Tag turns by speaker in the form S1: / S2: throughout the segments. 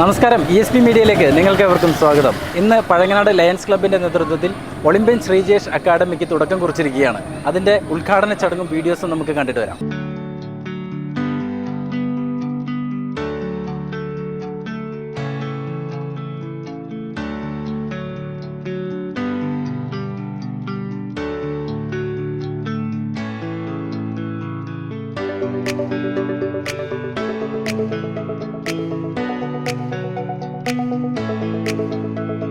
S1: നമസ്കാരം. E S P മീഡിയയിലേക്ക് നിങ്ങൾക്ക് എവർക്കും സ്വാഗതം. ഇന്ന് പഴങ്ങനാട് ലയൻസ് ക്ലബിന്റെ നേതൃത്വത്തിൽ ഒളിമ്പ്യൻ ശ്രീജേഷ് അക്കാദമിക്ക് തുടക്കം കുറിച്ചിരിക്കുകയാണ്. അതിന്റെ ഉദ്ഘാടന ചടങ്ങും വീഡിയോസും നമുക്ക് കണ്ടിട്ട് വരാം. thank you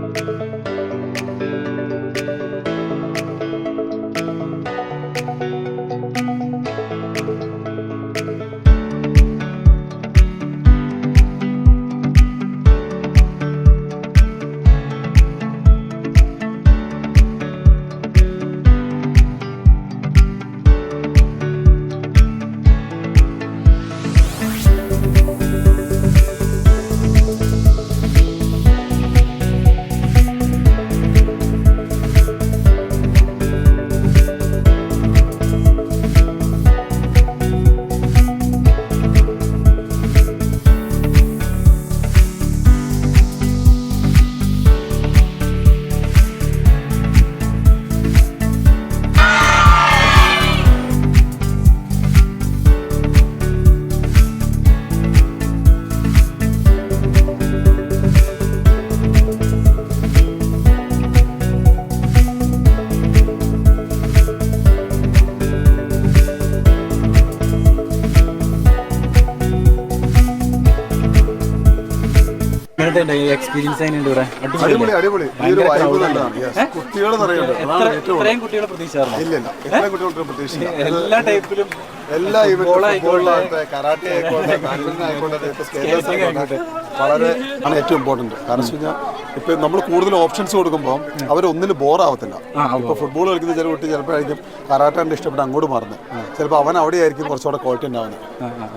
S1: എങ്ങനത്തെ എക്സ്പീരിയൻസ് ഇവിടെ.
S2: അടിപൊളി അടിപൊളി. കുട്ടികൾ
S1: ഇത്രയും കുട്ടികളെ പ്രതീക്ഷിച്ചായിരുന്നു?
S2: ഇല്ല ഇല്ല.
S1: എല്ലാ ടൈപ്പിലും
S2: എല്ലാ. ഇവന്റും കരാട്ടെ ആയിക്കോട്ടെ ബാഡ്മിന്റൺ ആയിക്കോട്ടെ വളരെ ആണ് ഏറ്റവും ഇമ്പോർട്ടന്റ് കാരണം വെച്ച് കഴിഞ്ഞാൽ ഇപ്പൊ നമ്മൾ കൂടുതൽ ഓപ്ഷൻസ് കൊടുക്കുമ്പോൾ അവർ ഒന്നിൽ ബോർ ആവത്തില്ല. ഇപ്പൊ ഫുട്ബോൾ കളിക്കുന്ന ചില കുട്ടി ചിലപ്പോഴായിരിക്കും കരാട്ടെ ഇഷ്ടപ്പെട്ട് അങ്ങോട്ട് മാറുന്നത് ചിലപ്പോൾ അവൻ അവിടെ ആയിരിക്കും കുറച്ചുകൂടെ ക്വാളിറ്റി ഉണ്ടാവുന്നത്.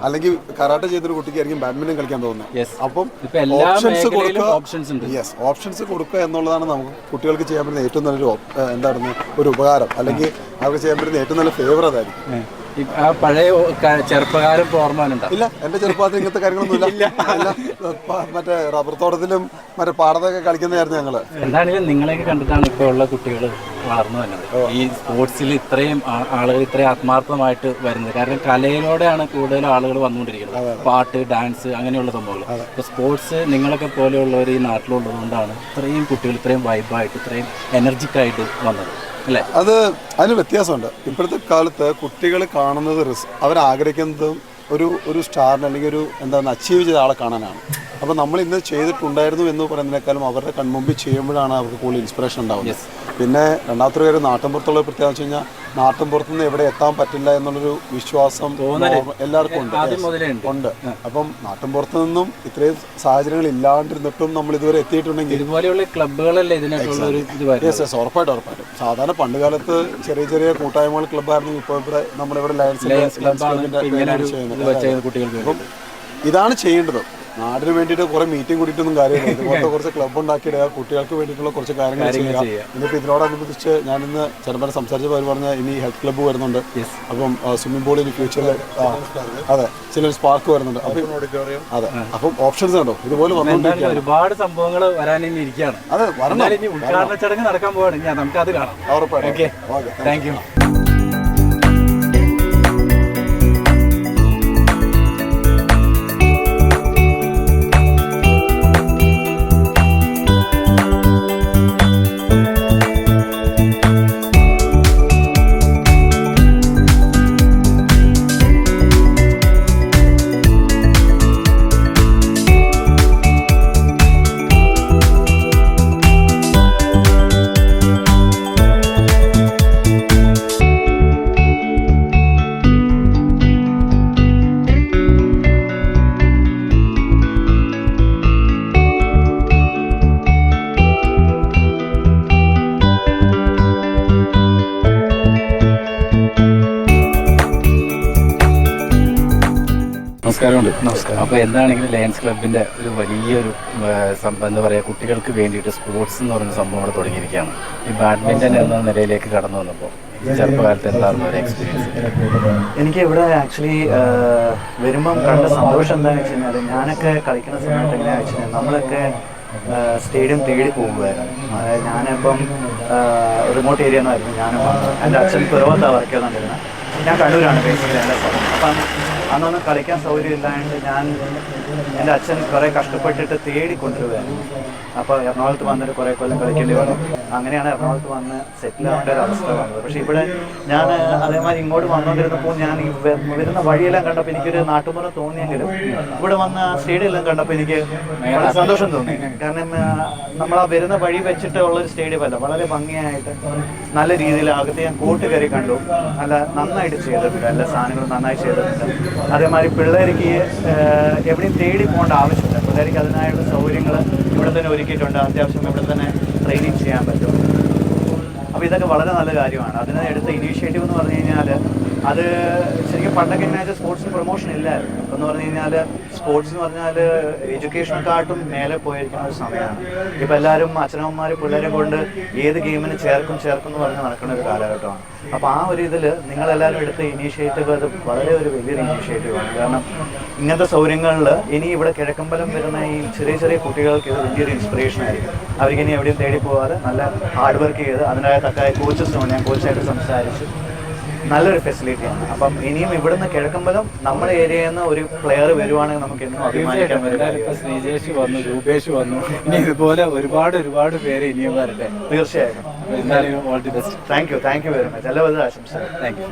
S2: അല്ലെങ്കിൽ കരാട്ട ചെയ്തൊരു കുട്ടിക്കായിരിക്കും ബാഡ്മിന്റൺ കളിക്കാൻ തോന്നുന്നത്. അപ്പം ഓപ്ഷൻസ് കൊടുക്കുക യെസ് ഓപ്ഷൻസ് കൊടുക്കുക എന്നുള്ളതാണ് നമുക്ക് കുട്ടികൾക്ക് ചെയ്യാൻ പറ്റുന്ന ഏറ്റവും നല്ലൊരു എന്താണ് ഒരു ഉപകാരം. അല്ലെങ്കിൽ അവർക്ക് ചെയ്യാൻ പറ്റുന്ന ഏറ്റവും നല്ല ഫേവർ അതായിരിക്കും.
S1: ആ പഴയ ചെറുപ്പകാലം ഇപ്പൊ ഓർമ്മ
S2: ഇല്ല എന്റെ ചെറുപ്പകാലത്ത് ഇങ്ങനത്തെ കാര്യങ്ങളൊന്നും ഇല്ല. മറ്റേ റബ്ബർ തോട്ടത്തിലും മറ്റേ പാടത്തൊക്കെ കളിക്കുന്നതായിരുന്നു ഞങ്ങൾ.
S1: എന്താണെങ്കിലും നിങ്ങളെയൊക്കെ കണ്ടിട്ടാണ് ഇപ്പോൾ ഉള്ള കുട്ടികൾ വളർന്നു വന്നത് ഈ സ്പോർട്സിൽ ഇത്രയും ആളുകൾ ഇത്രയും ആത്മാർത്ഥമായിട്ട് വരുന്നത്. കാരണം കലയിലൂടെയാണ് കൂടുതൽ ആളുകൾ വന്നുകൊണ്ടിരിക്കുന്നത്. പാട്ട് ഡാൻസ് അങ്ങനെയുള്ള സംഭവങ്ങൾ. അപ്പോൾ സ്പോർട്സ് നിങ്ങളൊക്കെ പോലെയുള്ളവർ ഈ നാട്ടിലുള്ളതുകൊണ്ടാണ് ഇത്രയും കുട്ടികൾ ഇത്രയും വൈബായിട്ട് ഇത്രയും എനർജിക്കായിട്ട് വന്നത്. അല്ലേ?
S2: അത് അതിന് വ്യത്യാസമുണ്ട്. ഇപ്പോഴത്തെ കാലത്ത് കുട്ടികൾ കാണുന്നത് അവർ അവരാഗ്രഹിക്കുന്നതും ഒരു ഒരു സ്റ്റാറിന് അല്ലെങ്കിൽ ഒരു എന്താണ് അച്ചീവ് ചെയ്ത ആളെ കാണാനാണ്. അപ്പോൾ നമ്മൾ ഇന്ന് ചെയ്തിട്ടുണ്ടായിരുന്നു എന്ന് പറയുന്നതിനേക്കാളും അവരുടെ കൺമുമ്പിൽ ചെയ്യുമ്പോഴാണ് അവർക്ക് കൂടുതൽ ഇൻസ്പിറേഷൻ ഉണ്ടാവുന്നത്. പിന്നെ രണ്ടാമത്തെ കാര്യം നാട്ടിൻപുറത്തുള്ള പ്രത്യേകത വെച്ച് കഴിഞ്ഞാൽ നാട്ടിൻപുറത്തു നിന്ന് എവിടെ എത്താൻ പറ്റില്ല എന്നുള്ളൊരു വിശ്വാസം എല്ലാവർക്കും ഉണ്ട്.
S1: ഉണ്ട്.
S2: അപ്പം നാട്ടിൻപുറത്ത് നിന്നും ഇത്രയും സാഹചര്യങ്ങൾ ഇല്ലാണ്ടിരുന്നിട്ടും നമ്മൾ ഇതുവരെ എത്തിയിട്ടുണ്ടെങ്കിൽ
S1: ഇതുപോലെയുള്ള ക്ലബ്ബുകളല്ലേ
S2: യെസ് ഉറപ്പായിട്ടും ഉറപ്പായിട്ടും. സാധാരണ പണ്ട് കാലത്ത് ചെറിയ ചെറിയ കൂട്ടായ്മകൾ ക്ലബ്ബായിരുന്നു. ഇപ്പോൾ ഇവിടെ
S1: നമ്മളിവിടെ ലയൻസ്
S2: ക്ലബിന്റെ
S1: കുട്ടികൾക്ക്
S2: അപ്പം ഇതാണ് ചെയ്യേണ്ടത്. നാടിന് വേണ്ടിയിട്ട് കുറെ മീറ്റിംഗ് കൂടിയിട്ടൊന്നും കാര്യമില്ല. ഇതുപോലത്തെ കുറച്ച് ക്ലബ്ബ് ഉണ്ടാക്കിയിടുക കുട്ടികൾക്ക് വേണ്ടിയിട്ടുള്ള കുറച്ച് കാര്യങ്ങൾ ചെയ്യുക. ഇന്നിപ്പോൾ ഇതിനോടനുബന്ധിച്ച് ഞാൻ ഇന്ന് ചെറുപ്പം സംസാരിച്ച പോലെ പറഞ്ഞ ഇനി ഹെൽത്ത് ക്ലബ്ബ് വരുന്നുണ്ട്. അപ്പം സ്വിമ്മിംഗ് പൂളിൽ ഇനി ഫ്യൂച്ചറിൽ അതെ ചില സ്പാർക്ക് വരുന്നുണ്ട്. അപ്പം അതെ അപ്പം ഓപ്ഷൻസ് ഉണ്ടോ ഇതുപോലെ വന്നുകൊണ്ടിരിക്കുക
S1: ഒരുപാട് സംഭവങ്ങൾ വരാനിരിക്കുകയാണ് ഇരിക്കുകയാണ്.
S2: അതെ വരണം.
S1: ഉദ്ഘാടന ചടങ്ങ് നടക്കാൻ പോവാണ്. ഞാൻ നമുക്ക് അത് കാണാം.
S2: ഉറപ്പായിട്ടും.
S1: ഓക്കെ താങ്ക് യു നമസ്കാരമുണ്ട്. നമസ്കാരം അപ്പോൾ എന്താണെങ്കിലും ലയൺസ് ക്ലബിന്റെ ഒരു വലിയൊരു സംഭവം എന്താ പറയുക കുട്ടികൾക്ക് വേണ്ടിയിട്ട് സ്പോർട്സ് എന്ന് പറയുന്ന സംഭവം ഇവിടെ തുടങ്ങിയിരിക്കുകയാണ്. ഈ ബാഡ്മിന്റൺ എന്ന നിലയിലേക്ക് കടന്നു വന്നപ്പോൾ
S3: എനിക്ക് ഇവിടെ ആക്ച്വലി വരുമ്പം കണ്ട സന്തോഷം എന്താണെന്ന് വെച്ച് കഴിഞ്ഞാൽ ഞാനൊക്കെ കളിക്കുന്ന സമയത്ത് എങ്ങനെയാണെന്ന് വെച്ച് കഴിഞ്ഞാൽ നമ്മളൊക്കെ സ്റ്റേഡിയം തേടി പോകുമായിരുന്നു ഞാനിപ്പം റിമോട്ട് ഏരിയ എന്നായിരുന്നു ഞാനും എന്റെ അച്ഛൻ പിറവത്താണ് വർക്ക് ചെയ്തുകൊണ്ടിരുന്നത് ഞാൻ കണ്ണൂരാണ് ബേസിക്കലി എന്റെ സ്ഥലം. അപ്പം അന്നൊന്നും കളിക്കാൻ സൗകര്യം ഇല്ലാണ്ട് ഞാൻ എന്റെ അച്ഛൻ കുറേ കഷ്ടപ്പെട്ടിട്ട് തേടി കൊണ്ടുവരുമായിരുന്നു അപ്പോൾ എറണാകുളത്ത് വന്നിട്ട് കുറേ കൊല്ലം കളിക്കേണ്ടി വന്നു. അങ്ങനെയാണ് എറണാകുളത്ത് വന്ന് സെറ്റിൽ ആവേണ്ട ഒരു അവസ്ഥ വന്നത്. പക്ഷേ ഇവിടെ ഞാൻ അതേമാതിരി ഇങ്ങോട്ട് വന്നുകൊണ്ടിരുന്നപ്പോൾ ഞാൻ വരുന്ന വഴിയെല്ലാം കണ്ടപ്പോൾ എനിക്കൊരു നാട്ടുമ്പുറം തോന്നിയെങ്കിലും ഇവിടെ വന്ന ആ സ്റ്റേഡിയം എല്ലാം കണ്ടപ്പോൾ എനിക്ക് വളരെ സന്തോഷം തോന്നി. കാരണം നമ്മൾ ആ വരുന്ന വഴി വെച്ചിട്ട് ഉള്ളൊരു സ്റ്റേഡിയം അല്ല വളരെ ഭംഗിയായിട്ട് നല്ല രീതിയിൽ അകത്ത് ഞാൻ കോട്ട് കയറി കണ്ടു. നല്ല നന്നായിട്ട് ചെയ്തിട്ടുണ്ട്. എല്ലാ സാധനങ്ങളും നന്നായി ചെയ്തിട്ടുണ്ട്. അതേമാതിരി പിള്ളേർക്ക് എവിടെയും തേടി പോകേണ്ട ആവശ്യമില്ല. പിള്ളേർക്ക് അതിനായുള്ള സൗകര്യങ്ങൾ ഇവിടെ തന്നെ ഒരുക്കിയിട്ടുണ്ട്. അത്യാവശ്യം ഇവിടെ തന്നെ ട്രെയിനിങ് ചെയ്യാൻ പറ്റും. അപ്പോൾ ഇതൊക്കെ വളരെ നല്ല കാര്യമാണ്. അതിന് എടുത്ത ഇനീഷ്യേറ്റീവ് എന്ന് പറഞ്ഞു കഴിഞ്ഞാൽ അത് ശരിക്കും പണ്ടൊക്കെ ഇങ്ങനെ സ്പോർട്സ് സ്പോർട്സിന് പ്രൊമോഷൻ ഇല്ലായിരുന്നു. എന്ന് പറഞ്ഞു കഴിഞ്ഞാൽ സ്പോർട്സ് എന്ന് പറഞ്ഞാൽ എഡ്യൂക്കേഷനെക്കാട്ടും മേലെ പോയിരിക്കുന്ന ഒരു സമയമാണ്. ഇപ്പം എല്ലാവരും അച്ഛനമ്മമാർ പിള്ളേരെ കൊണ്ട് ഏത് ഗെയിമിന് ചേർക്കും ചേർക്കും എന്ന് പറഞ്ഞ് നടക്കുന്ന ഒരു കാലഘട്ടമാണ്. അപ്പോൾ ആ ഒരു ഇതിൽ നിങ്ങളെല്ലാവരും എടുത്ത ഇനീഷ്യേറ്റീവ് അത് വളരെ ഒരു വലിയൊരു ഇനീഷ്യേറ്റീവാണ് കാരണം ഇങ്ങനത്തെ സൗകര്യങ്ങളിൽ ഇനി ഇവിടെ കിഴക്കമ്പലം വരുന്ന ഈ ചെറിയ ചെറിയ കുട്ടികൾക്ക് ഇത് വലിയൊരു ഇൻസ്പിറേഷൻ ആയിരിക്കും. അവർക്ക് ഇനി എവിടെയും തേടി പോകാതെ നല്ല ഹാർഡ് വർക്ക് ചെയ്ത് അതിനായ തക്കായ കോച്ചസിനോട് ഞാൻ കോച്ചായിട്ട് സംസാരിച്ചു നല്ലൊരു ഫെസിലിറ്റിയാണ് അപ്പം ഇനിയും ഇവിടുന്ന് കിഴക്കമ്പലം നമ്മുടെ ഏരിയയിൽ നിന്ന് ഒരു പ്ലെയർ വരുവാണെങ്കിൽ നമുക്ക് എന്നും അഭിമാനിക്കാൻ
S1: ഇപ്പോൾ ശ്രീജേഷ് വന്നു രൂപേഷ് വന്നു. ഇനി ഇതുപോലെ ഒരുപാട് ഒരുപാട് പേര് ഇനിയും വരട്ടെ.
S3: തീർച്ചയായും
S1: all the best
S3: thank you thank you very much എല്ലാവിധ ആശംസ
S1: താങ്ക് യു